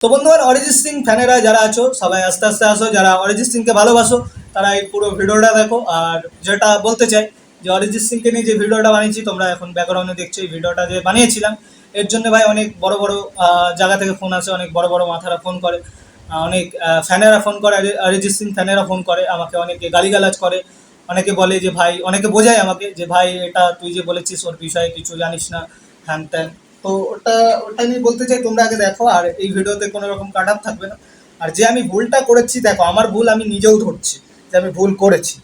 তো বন্ধুগণ, অরিজিৎ সিং ফ্যানেরা যারা আছো, সবাই আস্তে আস্তে আসো। যারা অরিজিৎ সিংকে ভালোবাসো, তারা এই পুরো ভিডিওটা দেখো। আর যেটা বলতে চাই, যে অরিজিৎ সিংকে নিয়ে যে ভিডিওটা বানিয়েছি, তোমরা এখন ব্যাকগ্রাউন্ডে দেখছ এই ভিডিওটা যে বানিয়েছিলাম। এর জন্য ভাই অনেক বড় বড় জায়গা থেকে ফোন আসে, অনেক বড় বড় মাথারা ফোন করে অনেক ফ্যানেরা ফোন করে অরিজিৎ সিং ফ্যানেরা ফোন করে, আমাকে অনেকে গালিগালাজ করে, অনেকে বলে যে ভাই, অনেকে বোঝায় আমাকে যে ভাই, এটা তুই যে বলেছিস, ওর বিষয়ে কিছু জানিস না হ্যান ত্যান তো ওটা ওটা আমি বলতে চাই তোমরা আগে দেখো আর এই ভিডিওতে কোনো রকম কাট আপ থাকবে না। আর যে আমি ভুলটা করেছি দেখো আমার ভুল আমি নিজেও ধরছি যে আমি ভুল করেছি।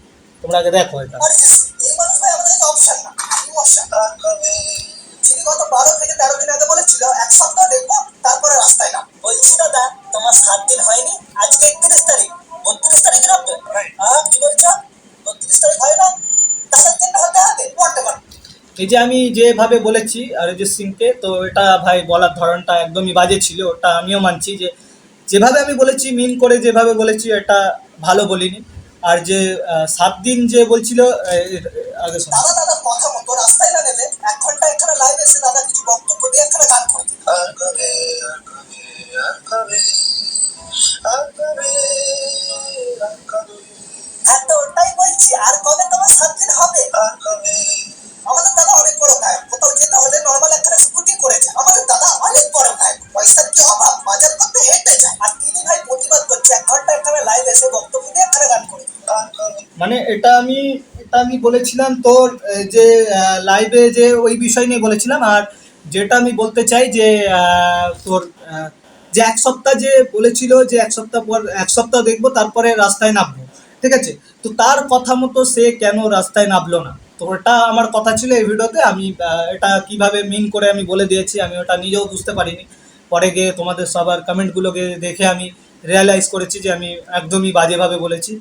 তোমরা আগে দেখো এটা। এই মানুষ ভাই আমাদের কাছে অপশন না। ইমোশন যিনি গত বারো থেকে তেরো দিন আগে বলেছিল এক সপ্তাহ দেখব তারপরে রাস্তায় না বলছি দাদা তোমার সাত দিন হয়নি আজকে একত্রিশ তারিখ। বত্রিশ তারিখ রাখবে এই যে আমি যেভাবে বলেছি অরিজিৎ সিংকে, তো এটা ভাই বলার ধরনটা একদমই বাজে ছিল, ওটা আমিও মানছি যে যেভাবে আমি বলেছি, মিন করে যেভাবে বলেছি, এটা ভালো বলিনি আর যে সাত দিন যে বলছিল আগে শোনো। দাদা কথা মতো রাস্তায় না গেলে এক মানে এটা আমি এটা আমি বলেছিলাম তোর যে লাইভে যে ওই বিষয় নিয়ে বলেছিলাম, আর যেটা আমি বলতে চাই যে তোর যে এক সপ্তাহ যে বলেছিল যে এক সপ্তাহ পর, এক সপ্তাহ দেখব, তারপরে রাস্তায় নামবো, ঠিক আছে? তো তার কথা মতো সে কেন রাস্তায় নামলো না? তো ওটা আমার কথা ছিল এই ভিডিওতে, আমি এটা কীভাবে মিন করে আমি বলে দিয়েছি, আমি ওটা নিজেও বুঝতে পারিনি। পরে গিয়ে তোমাদের সবার কমেন্টগুলোকে দেখে আমি রিয়ালাইজ করেছি যে আমি একদমই বাজেভাবে বলেছি।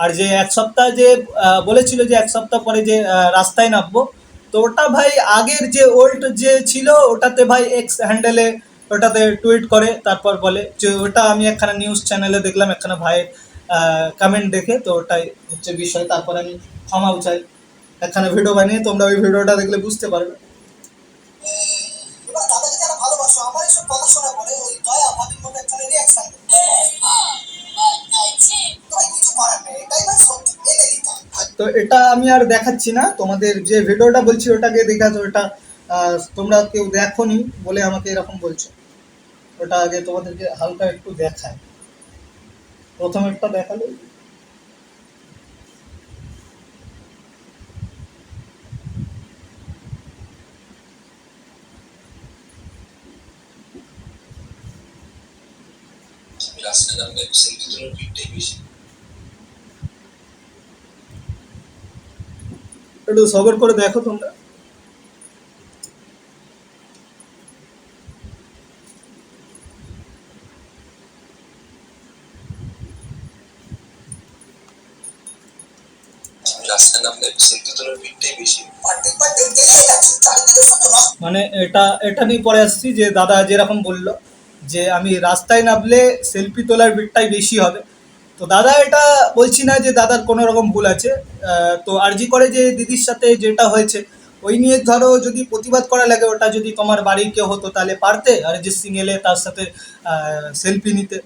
আর যে এক সপ্তাহ যে বলেছিল যে এক সপ্তাহ পরে যে রাস্তায় নামবো তো ওটা ভাই আগের যে ওল্ড যে ছিল ওটাতে ভাই এক্স হ্যান্ডেলে ওটাতে টুইট করে তারপর বলে যে ওটা আমি একখানা নিউজ চ্যানেলে দেখলাম একখানা ভাইয়ের কমেন্ট দেখে তো ওটাই হচ্ছে বিষয় তারপর আমি ক্ষমাও চাই একখানা ভিডিও বানিয়ে তোমরা ওই ভিডিওটা দেখলে বুঝতে পারবে আমার তো এটা আমি আর দেখাচ্ছি না। তোমাদের যে ভিডিওটা বলছি, ওটাকে দেখাতো ওটা তোমরা কেউ দেখোনি বলে আমাকে এরকম বলছো। ওটা আগে তোমাদেরকে হালকা একটু দেখায়। প্রথম একটা দেখাল। রাস্তায় নামলে সেলফি তোলার বেশি। একটু সবর করে দেখো তোমরা। মানে এটা এটা নিয়ে পরে আসছি যে দাদা যেরকম বলল যে আমি রাস্তায় নামলে সেলফি তোলার বিটটাই বেশি হবে। তো দাদা এটা বলছি না যে দাদার কোনো রকম ভুল আছে তো আরজি করে যে দিদির সাথে যেটা হয়েছে ওই নিয়ে ধরো যদি প্রতিবাদ করা লাগে ওটা যদি তোমার বাড়ির কেউ হতো তাহলে পারতে অরিজিৎ সিং এলে তার সাথে সেলফি নিতে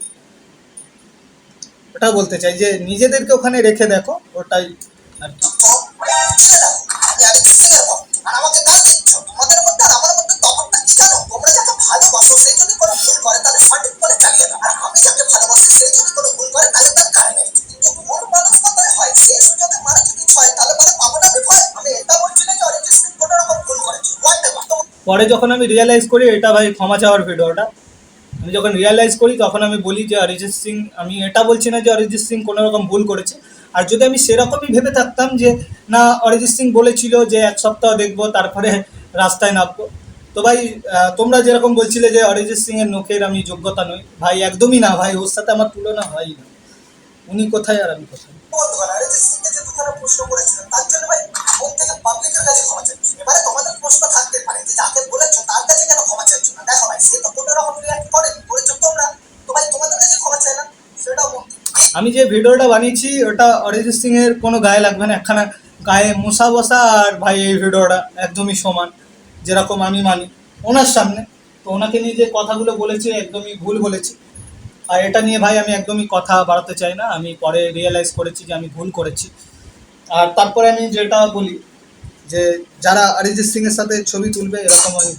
ওটা বলতে চাই যে নিজেদেরকে ওখানে রেখে দেখো ওটাই আর কি পরে যখন আমি রিয়েলাইজ করি, এটা ভাই ক্ষমা চাওয়ার ভিডিওটা আমি যখন রিয়েলাইজ করি, তখন আমি বলি যে, অরিজিৎ সিং, আমি এটা বলছি না যে, অরিজিৎ সিং কোনো রকম ভুল করেছে। আর যদি আমি সেরকমই ভেবে থাকতাম যে, না, অরিজিৎ সিং বলেছিল যে, এক সপ্তাহ দেখব, তারপরে রাস্তায় নামবো। তো ভাই তোমরা যেরকম বলছিলে যে, অরিজিৎ সিং এর নখের আমি যোগ্যতা নই। ভাই, একদমই না ভাই, ওর সাথে আমার তুলনা হয় না। উনি কোথায় আর আমি কোথায়? প্রশ্ন তার জন্য ভাই পাবলিকের কাছে ক্ষমা চাইছি এবারে তোমাদের প্রশ্ন থাকতে আমি যে ভিডিওটা বানিয়েছি, ওটা অরিজিৎ সিং এর কোনো গায়ে লাগবে না, একখানা গায়ে মশা বসা আর ভাই এই ভিডিওটা একদমই সমান, যেরকম আমি মানি। ওনার সামনে, তো ওনাকে নিয়ে যে কথাগুলো বলেছি, একদমই ভুল বলেছি। আর এটা নিয়ে ভাই আমি একদমই কথা বাড়াতে চাই না, আমি পরে রিয়েলাইজ করেছি যে আমি ভুল করেছি। আর তারপরে আমি যেটা বলি, যে যারা অরিজিৎ সিং এর সাথে ছবি তুলবে, এরকম আমি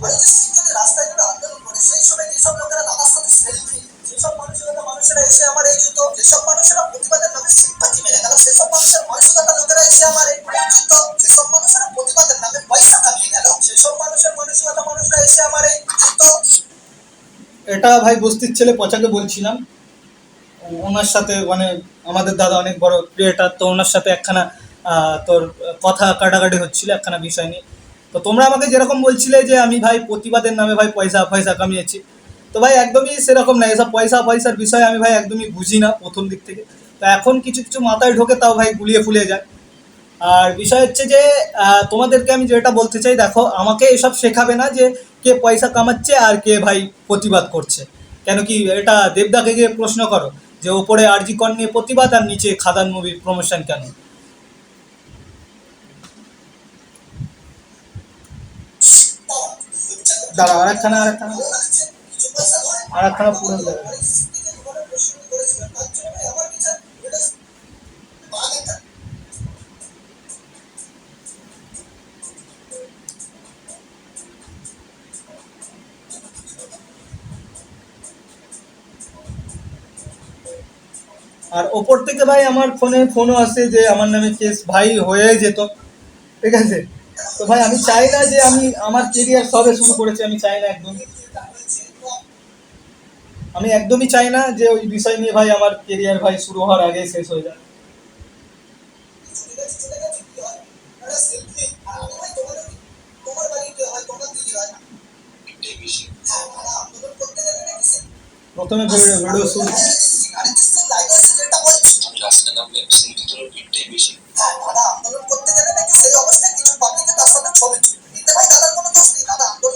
মানুষেরা এসে আমার এই জুতো যেসব মানুষেরা প্রতিবাদের নামে সিম্পাতি মেরে গেল সেসব মানুষের মানসিকতা লোকেরা এসে আমার এই জুতো যেসব মানুষেরা প্রতিবাদের নামে পয়সা কামিয়ে গেল, সেসব মানুষের মানসিকতা মানুষরা এসে আমার এই জুতো এটা ভাই বস্তির ছেলে পচাকে বলছিলাম। ওনার সাথে মানে আমাদের দাদা অনেক বড় ক্রিয়েটার, তো ওনার সাথে একখানা তোর কথা কাটাকাটি হচ্ছিল, একখানা বিষয় নিয়ে। তো তোমরা আমাকে যেরকম বলছিলে যে আমি ভাই প্রতিবাদের নামে ভাই পয়সা পয়সা কামিয়েছি তো ভাই, একদমই সেরকম না। এসব পয়সা পয়সার বিষয়ে আমি ভাই একদমই বুঝি না প্রথম দিক থেকে। তো এখন কিছু কিছু মাথায় ঢোকে তাও ভাই গুলিয়ে ফুলে যায়। আর বিষয় হচ্ছে যে তোমাদেরকে আমি যেটা বলতে চাই, দেখো, আমাকে এসব শেখাবে না যে কে পয়সা কামাচ্ছে আর কে ভাই প্রতিবাদ করছে। কেন কি, এটা দেবদাকে গিয়ে প্রশ্ন করো যে, ওপরে আরজি কর নিয়ে প্রতিবাদ আর নিচে খাদান মুভির প্রমোশন কেন? দাঁড়া আর একখানা আর ওপর থেকে ভাই আমার ফোনে ফোনও আসে যে আমার নামে কেস ভাই হয়ে যেত, ঠিক আছে? তো ভাই আমি চাই না যে আমি, আমার কেরিয়ার সবে শুরু করেছি, আমি চাই না একদম। আমি একদমই চাই না যে ওই বিষয় নিয়ে ভাই আমার কেরিয়ার ভাই শুরু হওয়ার আগে শেষ হয়ে যায় প্রথমে ভিডিও শুরু। আন্দোলন করতে গেলে নাকি সেই অবস্থায় কিছু পাবলিকে তার সাথে ছবি এতে ভাই দাদার কোনো দোষ নেই। দাদা আন্দোলন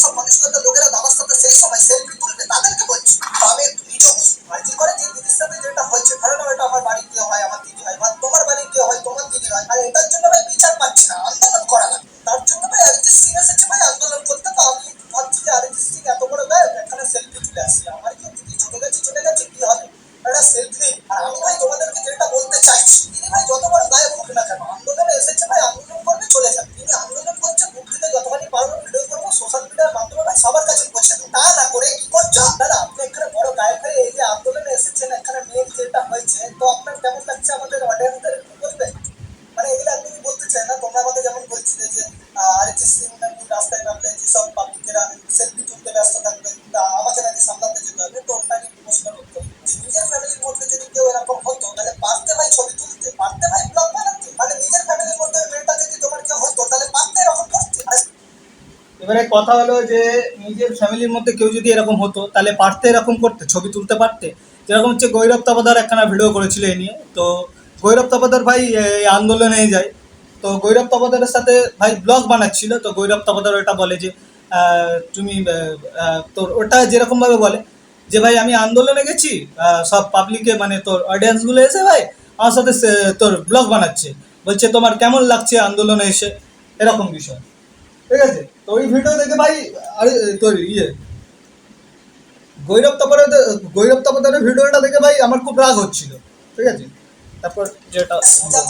যেসব মানুষগুলো লোকেরা দাবার সাথে সেই সময় সেলফি তুলবে তাদেরকে বলছি তবে যেটা হয়েছে। তো আপনার কেমন লাগছে আমাদের অডিয়েন্সদের একটু বলবেন? মানে এগুলো একদমই বলতে চাই না? তোমরা আমাকে যেমন বলছিলে যে অরিজিৎ সিং নাকি রাস্তায় নামলে যেসব পাবলিকেরা সেলফি তুলতে ব্যস্ত থাকবে, তা আমাকে নাকি সামলাতে যেতে হবে। তো ওটা নিয়ে প্রশ্ন করতে যে নিজের ফ্যামিলির মধ্যে যদি কেউ এরকম হতো, তাহলে পারতে ভাই ছবি তুলতে পারতে ভাই ব্লগ বানাতে মানে নিজের ফ্যামিলির মধ্যে মেয়েটা যদি তোমার কেউ হতো, তাহলে পারতে এরকম করতে। এবারে কথা হলো যে, নিজের ফ্যামিলির মধ্যে কেউ যদি এরকম হতো, তাহলে পারতে এরকম করতে, ছবি তুলতে পারতে। যেরকম হচ্ছে গৈরব তাপাদার একখানা ভিডিও করেছিল এ নিয়ে। তো গৈরব তাপাদার ভাই এই আন্দোলনে যায়। তো গৈরব তাপাদারের সাথে ভাই ব্লগ বানাচ্ছিল। তো গৈরব তাপাদার ওটা বলে যে তুমি তোর ওটা যেরকমভাবে বলে যে, ভাই, আমি আন্দোলনে গেছি সব পাবলিকে মানে তোর অডিয়েন্সগুলো এসে ভাই আমার সাথে তোর ব্লগ বানাচ্ছে। বলছে, তোমার কেমন লাগছে আন্দোলনে এসে? এরকম বিষয়। ঠিক আছে? তো ওই ভিডিও দেখে ভাই, আরে, তোর ইয়ে গৈরব তাপরের গৈরব তাপরের ভিডিওটা দেখে ভাই আমার খুব রাগ হচ্ছিল ঠিক আছে? তারপর যেটা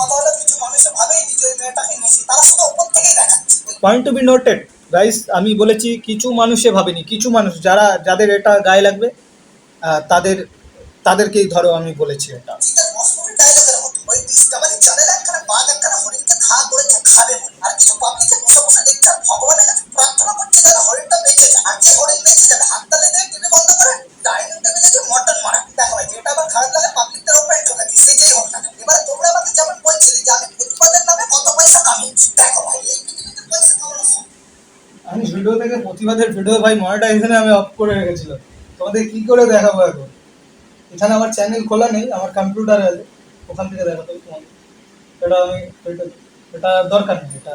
কথা হলো কিছু মানুষে ভাবেই যে মেয়েটাকে নিয়েছি তারা শুধু উপর থেকেই দেখাচ্ছে। Point to be noted guys আমি বলেছি কিছু মানুষে ভাবেনি কিছু মানুষ যারা যাদের এটা গায়ে লাগবে তাদের তাদেরকেই ধরো আমি বলেছি এটা। ওই ডিসকাভারি চ্যানেলে একখানা বাঘ একখানা হরিণকে খা করেছে, খাবে বলে। আর কিছু পাবলিকে বসে বসে দেখছে ভগবানের কাছে প্রার্থনা করছে যেন হরিণটা বেঁচে যায় আর যে হরিণ বেঁচে যাবে হাততালি দিয়ে টিভি বন্ধ করে ডাইনিং টেবিলে যে মটন মারা। দেখো ভাই, যেটা আমার খারাপ লাগে পাবলিকদের ওপরে ঠকাচ্ছি সে যেই হোক না। এবারে তোমরা আমাকে যেমন বলছিলে যে আমি প্রতিবাদের নামে কত পয়সা কামিয়েছি দেখো ভাই, এই পৃথিবীতে পয়সা কামানো আমি ভিডিও থেকে প্রতিবাদের ভিডিও, ভাই মনিটাইজেশনে আমি অফ করে রেখেছিলাম। তোমাদের কি করে দেখাবো এখন? এখানে আমার চ্যানেল খোলা নেই, আমার কম্পিউটারে আছে। ওখান থেকে দেখাতে হবে তোমাদের এটা আমি এটা দরকার নেই এটা।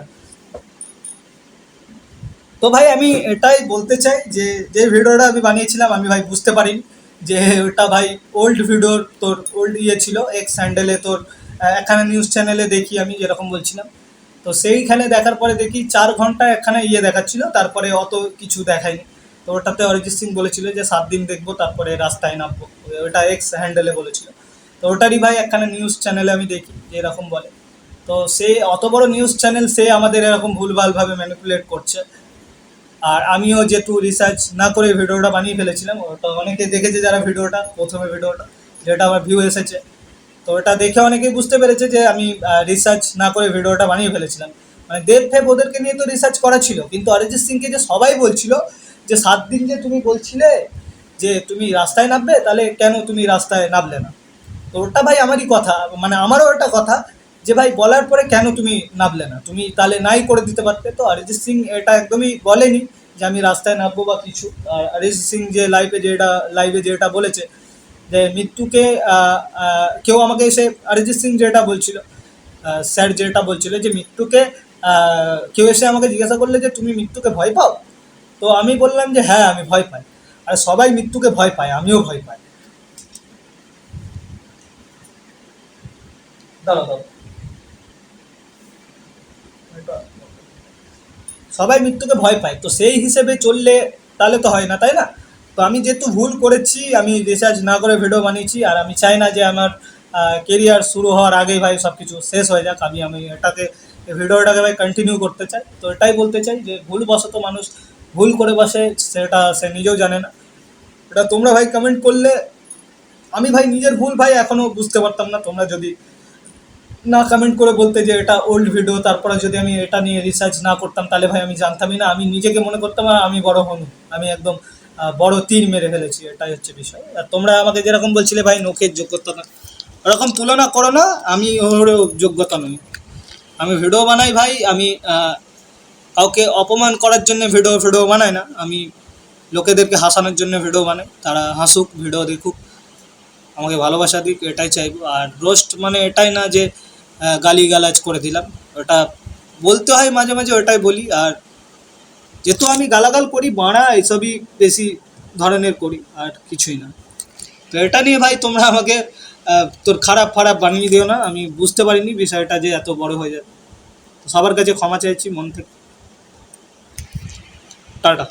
তো ভাই আমি এটাই বলতে চাই যে যে ভিডিওটা আমি বানিয়েছিলাম আমি ভাই বুঝতে পারিনি যে ওটা ভাই ওল্ড ভিডিওর তোর ওল্ড ইয়ে ছিল এক্স স্যান্ডেলে তোর আহ, একখানা নিউজ চ্যানেলে দেখি আমি যেরকম বলছিলাম। তো সেইখানে দেখার পরে দেখি চার ঘণ্টা একখানা ইয়ে দেখাচ্ছিল তারপরে অত কিছু দেখায়নি। তো ওটাতে অরিজিৎ সিং বলেছিল যে সাত দিন দেখব তারপরে রাস্তায় নামবো। ওটা এক্স হ্যান্ডেলে বলেছিল। তো ওটারই ভাই একখানে নিউজ চ্যানেলে আমি দেখি, যে এরকম বলে। তো সে, অত বড় নিউজ চ্যানেল সে আমাদের এরকম ভুলভালভাবে ম্যানিপুলেট করছে। আর আমিও যেহেতু রিসার্চ না করে ভিডিওটা বানিয়ে ফেলেছিলাম ওটা অনেকে দেখেছে যারা ভিডিওটা, প্রথমে ভিডিওটা যেটা আমার ভিউ এসেছে। তো ওটা দেখে অনেকেই বুঝতে পেরেছে যে আমি রিসার্চ না করে ভিডিওটা বানিয়ে ফেলেছিলাম। মানে দেব ফেব ওদেরকে নিয়ে তো রিসার্চ করা ছিল, কিন্তু অরিজিৎ সিংকে যে সবাই বলছিল যে সাত দিন যে তুমি বলছিলে যে তুমি রাস্তায় নামবে, তাহলে কেন তুমি রাস্তায় নামলে না? তো ওটা ভাই আমারই কথা মানে আমারও ওটা কথা যে ভাই বলার পরে কেন তুমি নামলে না? তুমি তাহলে নাই করে দিতে পারতে। তো অরিজিৎ সিং এটা একদমই বলেনি যে আমি রাস্তায় নামবো বা কিছু। আর অরিজিৎ সিং যে লাইভে যেটা লাইভে যেটা বলেছে যে মৃত্যুকে কেউ আমাকে এসে অরিজিৎ সিং যেটা বলছিল স্যার যেটা বলছিল যে মৃত্যুকে কেউ এসে আমাকে জিজ্ঞাসা করলে যে তুমি মৃত্যুকে ভয় পাও? তো আমি বললাম যে হ্যাঁ আমি ভয় পাই। আর সবাই মৃত্যুকে ভয় পায়, আমিও ভয় পাই। দাঁড়াও দাঁড়াও। সবাই মৃত্যুকে ভয় পায়, তো সেই হিসেবে চললে তাহলে তো হয় না, তাই না? তো আমি যেহেতু ভুল করেছি, আমি রিসার্চ না করে ভিডিও বানিয়েছি, আর আমি চাই না যে আমার কেরিয়ার শুরু হওয়ার আগেই ভাই সব কিছু শেষ হয়ে যাক, আমি আমি এটাকে ভিডিওটাকে ভাই কন্টিনিউ করতে চাই। তো এটাই বলতে চাই যে ভুলবশত মানুষ ভুল করে বসে, সেটা সে নিজেও জানে না। এটা তোমরা ভাই কমেন্ট করলে, আমি ভাই নিজের ভুল ভাই এখনও বুঝতে পারতাম না, তোমরা যদি না কমেন্ট করে বলতে যে এটা ওল্ড ভিডিও তারপরে যদি আমি এটা নিয়ে রিসার্চ না করতাম, তাহলে ভাই আমি জানতামই না। আমি নিজেকে মনে করতাম, আমি বড় হনু। আমি একদম বড় তীর মেরে ফেলেছি, এটাই হচ্ছে বিষয়। আর তোমরা আমাকে যেরকম বলছিলে ভাই, নখের যোগ্যতা না। ওরকম তুলনা করো না, আমি ওর যোগ্যতা নই। আমি ভিডিও বানাই ভাই, আমি কাউকে অপমান করার জন্য ভিডিও ভিডিও বানাই না। আমি লোকেদেরকে হাসানোর জন্য ভিডিও বানাই। তারা হাসুক ভিডিও দেখুক, আমাকে ভালোবাসা দিক, এটাই চাইব। আর রোস্ট মানে এটাই না যে গালিগালাজ করে দিলাম। ওটা বলতে হয় মাঝে মাঝে, ওটাই বলি। আর যেহেতু আমি গালাগাল করি, বাড়া এসবই বেশি ধরনের করি, আর কিছুই না। তো এটা নিয়ে ভাই, তোমরা আমাকে তোর খারাপ ফারাপ বানিয়ে দিও না। আমি বুঝতে পারিনি বিষয়টা যে এত বড় হয়ে যাবে। সবার কাছে ক্ষমা চাইছি, মন থেকে। টাটা।